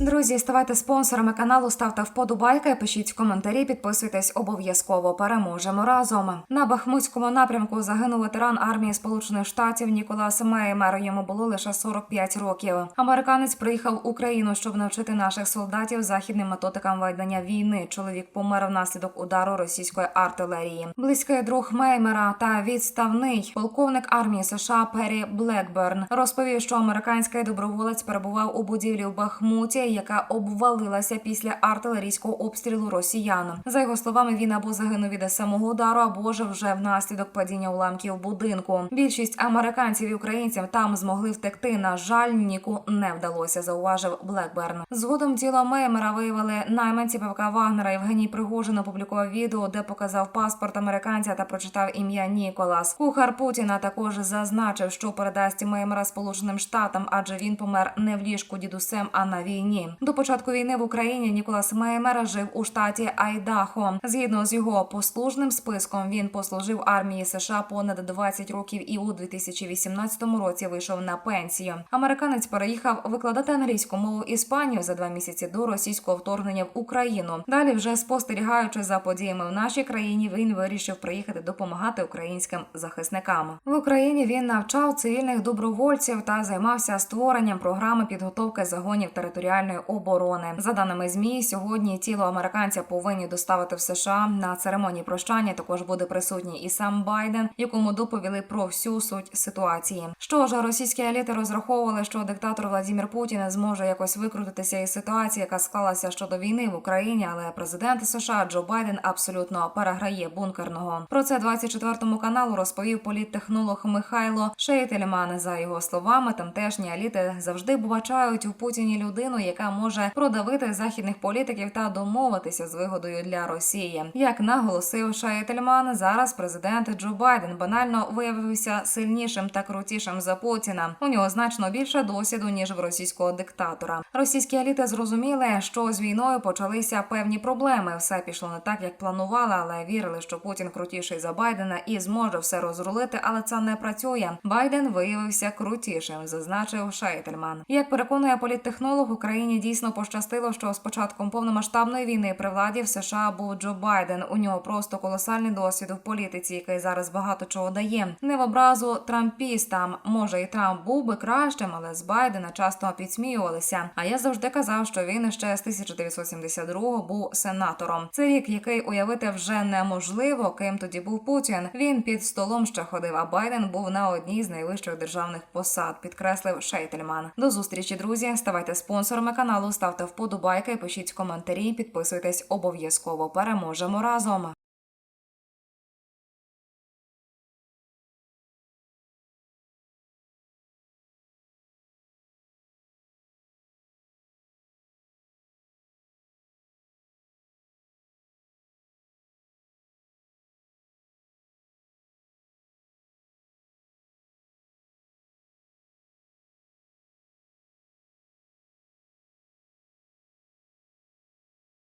Друзі, ставайте спонсорами каналу, ставте вподобайки, пишіть коментарі, підписуйтесь обов'язково. Переможемо разом. На Бахмутському напрямку загинув ветеран армії Сполучених Штатів Ніколас Меймер. Йому було лише 45 років. Американець приїхав в Україну, щоб навчити наших солдатів західним методикам ведення війни. Чоловік помер внаслідок удару російської артилерії. Близький друг Меймера та відставний полковник армії США Перрі Блекберн розповів, що американський доброволець перебував у будівлі в Бахмуті, яка обвалилася після артилерійського обстрілу росіян. За його словами, він або загинув від самого удару, або ж вже внаслідок падіння уламків будинку. Більшість американців і українців там змогли втекти. На жаль, Ніку не вдалося, зауважив Блекберн. Згодом тіло Меймера виявили найманці ПВК Вагнера. Євгеній Пригожин опублікував відео, де показав паспорт американця та прочитав ім'я Ніколас. Кухар Путіна також зазначив, що передасть Меймера Сполученим Штатам, адже він помер не в ліжку дідусем, а на війні. До початку війни в Україні Ніколас Меймер жив у штаті Айдахо. Згідно з його послужним списком, він послужив армії США понад 20 років і у 2018 році вийшов на пенсію. Американець переїхав викладати англійську мову Іспанію за два місяці до російського вторгнення в Україну. Далі, вже спостерігаючи за подіями в нашій країні, він вирішив приїхати допомагати українським захисникам. В Україні він навчав цивільних добровольців та займався створенням програми підготовки загонів територіальної оборони. За даними змі, сьогодні тіло американця повинні доставити в США на церемонії прощання. Також буде присутній і сам Байден, якому доповіли про всю суть ситуації. Що ж, російські еліти розраховували, що диктатор Владимир Путін зможе якось викрутитися із ситуації, яка склалася щодо війни в Україні, але президент США Джо Байден абсолютно переграє бункерного. Про це 24 каналу розповів політтехнолог Михайло Шейтельман. За його словами, тамтешні еліти завжди бачають у Путіні людину, яка може продавити західних політиків та домовитися з вигодою для Росії. Як наголосив Шейтельман, зараз президент Джо Байден банально виявився сильнішим та крутішим за Путіна. У нього значно більше досвіду ніж в російського диктатора. Російські еліти зрозуміли, що з війною почалися певні проблеми. Все пішло не так, як планували, але вірили, що Путін крутіший за Байдена і зможе все розрулити, але це не працює. Байден виявився крутішим, зазначив Шейтельман. Як переконує політтехнолог, Україні дійсно пощастило, що з початком повномасштабної війни при владі в США був Джо Байден. У нього просто колосальний досвід у політиці, який зараз багато чого дає. Не в образу трампістам. Може, і Трамп був би кращим, але з Байдена часто підсміювалися. А я завжди казав, що він ще з 1972-го був сенатором. Це рік, який уявити вже неможливо, ким тоді був Путін. Він під столом ще ходив, а Байден був на одній з найвищих державних посад, підкреслив Шейтельман. До зустрічі, друзі. Ставайте спонсорами каналу, ставте вподобайки, пишіть коментарі, підписуйтесь обов'язково. Переможемо разом.